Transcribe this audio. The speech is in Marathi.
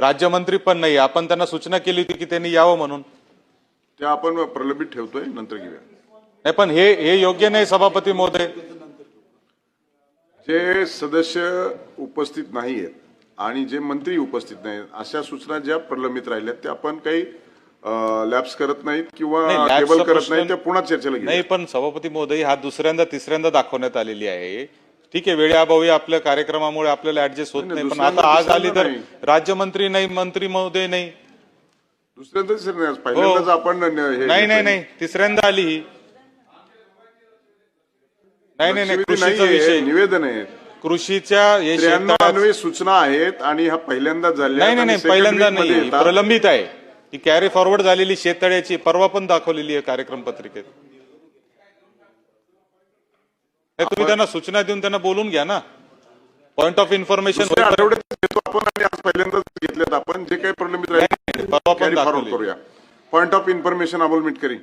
राज्यमंत्री पण नाही आपण त्यांना सूचना केली होती की त्यांनी यावं म्हणून. ते आपण प्रलंबित ठेवतोय नंतर घेऊया. नाही पण हे हे योग्य नाही सभापती महोदय. जे सदस्य उपस्थित नाही आहेत आणि जे मंत्री उपस्थित नाहीत अशा सूचना ज्या प्रलंबित राहिल्यात त्या आपण काही लॅब्स करत नाहीत किंवा नाही, टेबल करत नाहीत त्या पुन्हा चर्चेला नाही पण सभापती महोदय हा दुसऱ्यांदा तिसऱ्यांदा दाखवण्यात आलेली आहे. ठीक आहे वेळेअभावी आपल्या कार्यक्रमामुळे आपल्याला ऍडजस्ट होत नाही, पण आता आज आली तर राज्यमंत्री नाही मंत्री महोदय नाही. दुसऱ्यांदा आपण हे. हो. नाही नाही. नाही. तिसऱ्यांदा आली ही. नाही नाही नाही. लक्षवेधी कृषीचा नाहीये, विषय. निवेदन आहे. कृषीच्या हे सूचना आहेत आणि ह्या पहिल्यांदाच झाल्या नाही नाही पहिल्यांदा नाही. प्रलंबित आहे. ती कॅरी फॉरवर्ड झालेली शेततळ्याची परवा पण दाखवलेली आहे कार्यक्रम पत्रिकेत. तुम्ही त्यांना सूचना देऊन त्यांना बोलून घ्या ना. पॉइंट ऑफ इन्फॉर्मेशन आपण आणि आज पहिल्यांदाच घेतलेत आपण. जे काही प्रलंबित राहिले परवा पण कॅरी फॉरवर्ड दाखवली करूया. Point of information Amol Mitkari.